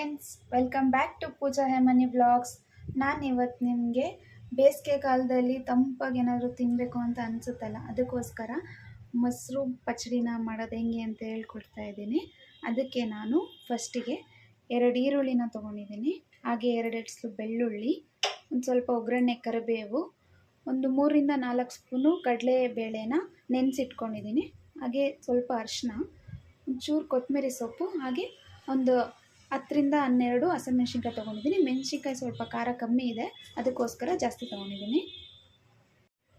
Friends welcome back to Pooja Hemani vlogs ನಾನು ಇವತ್ತು ನಿಮಗೆ ಬೇಸಿಗೆ ಕಾಲದಲ್ಲಿ ತಂಪಾಗಿ ಏನಾದರೂ ತಿನ್ನಬೇಕು ಅಂತ ಅನಿಸುತ್ತಲ್ಲ, ಅದಕ್ಕೋಸ್ಕರ ಮೊಸರು ಪಚಡಿನ ಮಾಡೋದು ಹೆಂಗೆ ಅಂತ ಹೇಳ್ಕೊಡ್ತಾ ಇದ್ದೀನಿ. ಅದಕ್ಕೆ ನಾನು ಫಸ್ಟಿಗೆ ಎರಡು ಈರುಳ್ಳಿನ ತೊಗೊಂಡಿದ್ದೀನಿ. ಹಾಗೆ ಎರಡೆರಡು ಬೆಳ್ಳುಳ್ಳಿ, ಒಂದು ಸ್ವಲ್ಪ ಒಗ್ಗರಣೆ ಕರಿಬೇವು, ಒಂದು ಮೂರಿಂದ ನಾಲ್ಕು ಸ್ಪೂನು ಕಡಲೆ ಬೇಳೆನ ನೆನೆಸಿಟ್ಕೊಂಡಿದ್ದೀನಿ. ಹಾಗೆ ಸ್ವಲ್ಪ ಅರಿಶಿನ, ಒಂಚೂರು ಕೊತ್ತಂಬರಿ ಸೊಪ್ಪು, ಹಾಗೆ ಒಂದು ಹತ್ತರಿಂದ ಹನ್ನೆರಡು ಹಸಿಮೆಣ್ಸಿನ್ಕಾಯಿ ತೊಗೊಂಡಿದ್ದೀನಿ. ಮೆಣಸಿನ್ಕಾಯಿ ಸ್ವಲ್ಪ ಖಾರ ಕಮ್ಮಿ ಇದೆ. ಅದಕ್ಕೋಸ್ಕರ ಜಾಸ್ತಿ ತೊಗೊಂಡಿದ್ದೀನಿ.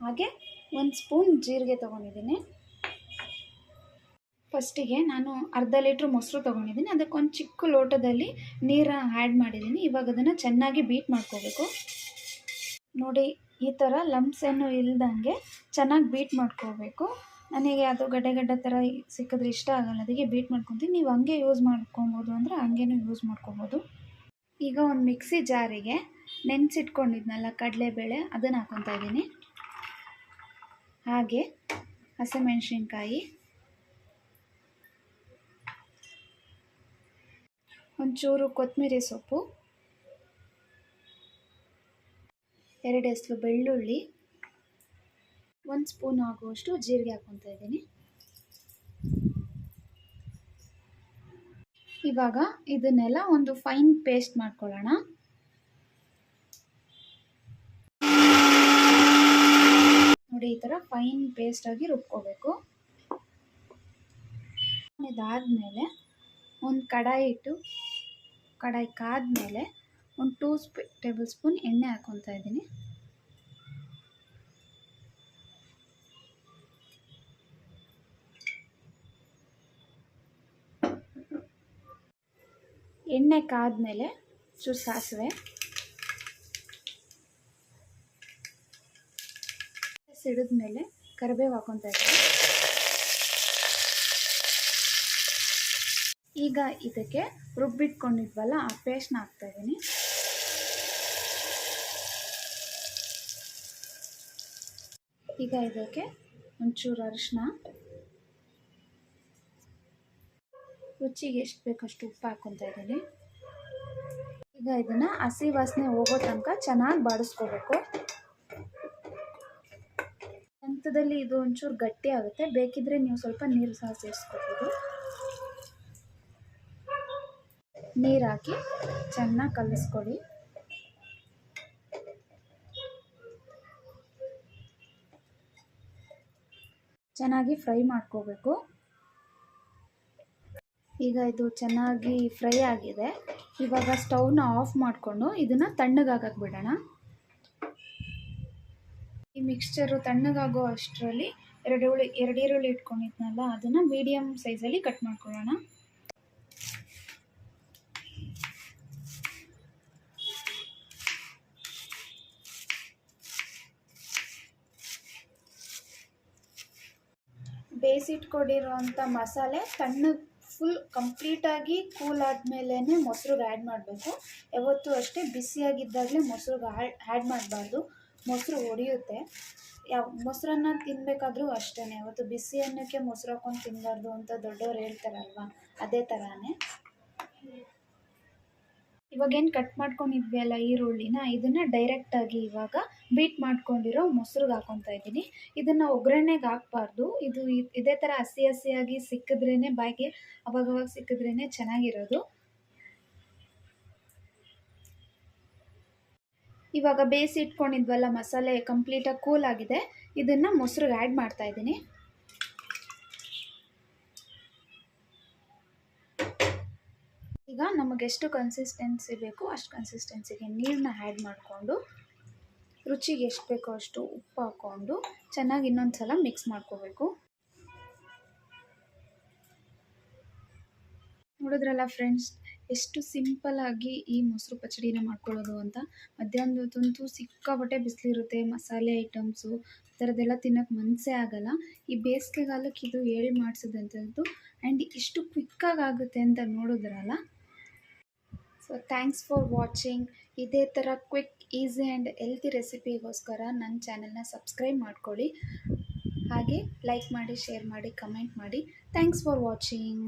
ಹಾಗೆ ಒಂದು ಸ್ಪೂನ್ ಜೀರಿಗೆ ತೊಗೊಂಡಿದ್ದೀನಿ. ಫಸ್ಟಿಗೆ ನಾನು ಅರ್ಧ ಲೀಟ್ರ್ ಮೊಸರು ತೊಗೊಂಡಿದ್ದೀನಿ. ಅದಕ್ಕೆ ಒಂದು ಚಿಕ್ಕ ಲೋಟದಲ್ಲಿ ನೀರನ್ನ ಆ್ಯಡ್ ಮಾಡಿದ್ದೀನಿ. ಇವಾಗ ಅದನ್ನು ಚೆನ್ನಾಗಿ ಬೀಟ್ ಮಾಡ್ಕೋಬೇಕು. ನೋಡಿ, ಈ ಥರ ಲಂಪ್ಸ್ ಏನು ಇಲ್ದಂಗೆ ಚೆನ್ನಾಗಿ ಬೀಟ್ ಮಾಡ್ಕೋಬೇಕು. ನನಗೆ ಅದು ಗಡ್ಡೆ ಗಡ್ಡೆ ಥರ ಸಿಕ್ಕಿದ್ರೆ ಇಷ್ಟ ಆಗಲ್ಲ. ಅದಕ್ಕೆ ಬೀಟ್ ಮಾಡ್ಕೊತೀನಿ. ನೀವು ಹಂಗೆ ಯೂಸ್ ಮಾಡ್ಕೊಬೋದು ಅಂದರೆ ಹಂಗೇನು ಯೂಸ್ ಮಾಡ್ಕೊಬೋದು. ಈಗ ಒಂದು ಮಿಕ್ಸಿ ಜಾರಿಗೆ ನೆನೆಸಿಟ್ಕೊಂಡಿದ್ನಲ್ಲ ಕಡಲೆಬೇಳೆ, ಅದನ್ನು ಹಾಕ್ಕೊತಾ ಇದ್ದೀನಿ. ಹಾಗೆ ಹಸಿಮೆಣ್ಸಿನ್ಕಾಯಿ. ಒಂಚೂರು ಕೊತ್ತಂಬರಿ ಸೊಪ್ಪು. ಎರಡು ಹೆಸರು ಬೆಳ್ಳುಳ್ಳಿ. ಒಂದು ಸ್ಪೂನ್ ಆಗುವಷ್ಟು ಜೀರಿಗೆ ಹಾಕ್ಕೊತಾ ಇದ್ದೀನಿ. ಇವಾಗ ಇದನ್ನೆಲ್ಲ ಒಂದು ಫೈನ್ ಪೇಸ್ಟ್ ಮಾಡ್ಕೊಳ್ಳೋಣ. ನೋಡಿ, ಈ ಥರ ಫೈನ್ ಪೇಸ್ಟ್ ಆಗಿ ರುಬ್ಕೋಬೇಕು. ಇದಾದಮೇಲೆ ಒಂದು ಕಡಾಯಿ ಇಟ್ಟು, ಕಡಾಯಿ ಕಾದ್ಮೇಲೆ ಒಂದು ಟೂ ಸ್ಪೂ, ಟೇಬಲ್ ಸ್ಪೂನ್ ಎಣ್ಣೆ ಹಾಕೊತಾ ಇದ್ದೀನಿ. ಎಣ್ಣೆ ಕಾದ್ಮೇಲೆ ಚೂರು ಸಾಸಿವೆ. ಸಿಡಿದ್ಮೇಲೆ ಕರಿಬೇವು ಹಾಕೊತಾ ಈಗ ಇದಕ್ಕೆ ರುಬ್ಬಿಟ್ಕೊಂಡಿದ್ವಲ್ಲ, ಆ ಪೇಸ್ಟ್ನ ಹಾಕ್ತಾ ಇದ್ದೀನಿ. ಈಗ ಇದಕ್ಕೆ ಒಂಚೂರು ಅರಿಶಿನ ರುಚಿಗೆ ಎಷ್ಟು ಬೇಕಷ್ಟು ಉಪ್ಪು ಹಾಕ್ಕೊತಾ ಇದ್ದೀನಿ. ಈಗ ಇದನ್ನು ಹಸಿ ವಾಸನೆ ಹೋಗೋ ತನಕ ಚೆನ್ನಾಗಿ ಬಾಡಿಸ್ಕೋಬೇಕು. ಹಂತದಲ್ಲಿ ಇದು ಒಂಚೂರು ಗಟ್ಟಿ ಆಗುತ್ತೆ. ಬೇಕಿದ್ರೆ ನೀವು ಸ್ವಲ್ಪ ನೀರು ಸಹ ಸೇರಿಸ್ಕೋಬೋದು. ನೀರು ಹಾಕಿ ಚೆನ್ನಾಗಿ ಕಲಿಸ್ಕೊಳ್ಳಿ ಚೆನ್ನಾಗಿ ಫ್ರೈ ಮಾಡ್ಕೋಬೇಕು. ಈಗ ಇದು ಚೆನ್ನಾಗಿ ಫ್ರೈ ಆಗಿದೆ. ಇವಾಗ ಸ್ಟವ್ನ ಆಫ್ ಮಾಡಿಕೊಂಡು ಇದನ್ನು ತಣ್ಣಗಾಗಕ್ಕೆ ಬಿಡೋಣ. ಈ ಮಿಕ್ಸ್ಚರು ತಣ್ಣಗಾಗೋ ಅಷ್ಟರಲ್ಲಿ ಎರಡು ಎರಡು ಈರುಳ್ಳಿ ಇಟ್ಕೊಂಡಿದ್ನಲ್ಲ, ಅದನ್ನು ಮೀಡಿಯಮ್ ಸೈಜಲ್ಲಿ ಕಟ್ ಮಾಡ್ಕೊಳ್ಳೋಣ. ಬೇಯಿಸಿಟ್ಕೊಂಡಿರೋಂಥ ಮಸಾಲೆ ತಣ್ಣಗೆ ಫುಲ್ ಕಂಪ್ಲೀಟಾಗಿ ಕೂಲ್ ಆದಮೇಲೇ ಮೊಸ್ರಿಗೆ ಆ್ಯಡ್ ಮಾಡಬೇಕು. ಯಾವತ್ತೂ ಅಷ್ಟೇ ಬಿಸಿಯಾಗಿದ್ದಾಗಲೇ ಮೊಸ್ರಿಗೆ ಆ್ಯಡ್ ಮಾಡಬಾರ್ದು. ಮೊಸರು ಒಡೆಯುತ್ತೆ. ಯಾವ, ಮೊಸರನ್ನ ತಿನ್ನಬೇಕಾದ್ರೂ ಅಷ್ಟೇ ಯಾವತ್ತು ಬಿಸಿ ಅನ್ನಕ್ಕೆ ಮೊಸರು ಹಾಕೊಂಡು ತಿನ್ನಬಾರ್ದು ಅಂತ ದೊಡ್ಡವ್ರು ಹೇಳ್ತಾರಲ್ವ? ಅದೇ ಥರನೇ ಇವಾಗೇನು ಕಟ್ ಮಾಡ್ಕೊಂಡಿದ್ವಿ ಅಲ್ಲ ಈರುಳ್ಳಿನ ಇದನ್ನು ಡೈರೆಕ್ಟಾಗಿ ಇವಾಗ ಬೀಟ್ ಮಾಡ್ಕೊಂಡಿರೋ ಮೊಸರಿಗೆ ಹಾಕೊತಾ ಇದ್ದೀನಿ. ಇದನ್ನು ಒಗ್ಗರಣೆಗೆ ಹಾಕ್ಬಾರ್ದು. ಇದು ಇದೇ ಥರ ಹಸಿ ಹಸಿಯಾಗಿ ಸಿಕ್ಕಿದ್ರೇ ಬಾಯಿಗೆ ಅವಾಗವಾಗ ಸಿಕ್ಕಿದ್ರೇ ಚೆನ್ನಾಗಿರೋದು. ಇವಾಗ ಬೇಯಿಸಿ ಇಟ್ಕೊಂಡಿದ್ವಲ್ಲ ಮಸಾಲೆ ಕಂಪ್ಲೀಟಾಗಿ ಕೂಲ್ ಆಗಿದೆ. ಇದನ್ನು ಮೊಸರಿಗೆ ಆ್ಯಡ್ ಮಾಡ್ತಾ ಇದ್ದೀನಿ. ಈಗ ನಮಗೆಷ್ಟು ಕನ್ಸಿಸ್ಟೆನ್ಸಿ ಬೇಕು ಅಷ್ಟು ಕನ್ಸಿಸ್ಟೆನ್ಸಿಗೆ ನೀರನ್ನ ಆ್ಯಡ್ ಮಾಡಿಕೊಂಡು, ರುಚಿಗೆ ಎಷ್ಟು ಬೇಕೋ ಅಷ್ಟು ಉಪ್ಪು ಹಾಕ್ಕೊಂಡು ಚೆನ್ನಾಗಿ ಇನ್ನೊಂದು ಸಲ ಮಿಕ್ಸ್ ಮಾಡ್ಕೋಬೇಕು. ನೋಡಿದ್ರಲ್ಲ ಫ್ರೆಂಡ್ಸ್ ಎಷ್ಟು ಸಿಂಪಲ್ಲಾಗಿ ಈ ಮೊಸರು ಪಚಡಿನ ಮಾಡ್ಕೊಳ್ಳೋದು ಅಂತ. ಮಧ್ಯಾಹ್ನದ ಹೊತ್ತಂತೂ ಸಿಕ್ಕಾಪಟ್ಟೆ ಬಿಸಿಲಿರುತ್ತೆ, ಮಸಾಲೆ ಐಟಮ್ಸು ಈ ಥರದ್ದೆಲ್ಲ ತಿನ್ನೋಕ್ಕೆ ಮನಸ್ಸೇ ಆಗಲ್ಲ. ಈ ಬೇಸಿಗೆಗಾಲಕ್ಕೆ ಇದು ಹೇಳಿ ಮಾಡಿಸಿದಂಥದ್ದು ಆ್ಯಂಡ್ ಇಷ್ಟು ಕ್ವಿಕ್ಕಾಗಿ ಆಗುತ್ತೆ ಅಂತ ನೋಡಿದ್ರಲ್ಲ ಸೊ ಥ್ಯಾಂಕ್ಸ್ ಫಾರ್ ವಾಚಿಂಗ್ ಇದೇ ಥರ ಕ್ವಿಕ್ ಈಸಿ ಆ್ಯಂಡ್ ಹೆಲ್ತಿ ರೆಸಿಪಿಗೋಸ್ಕರ ನನ್ನ ಚಾನೆಲ್ನ ಸಬ್ಸ್ಕ್ರೈಬ್ ಮಾಡ್ಕೊಳ್ಳಿ. ಹಾಗೆ ಲೈಕ್ ಮಾಡಿ ಶೇರ್ ಮಾಡಿ ಕಮೆಂಟ್ ಮಾಡಿ. Thanks for watching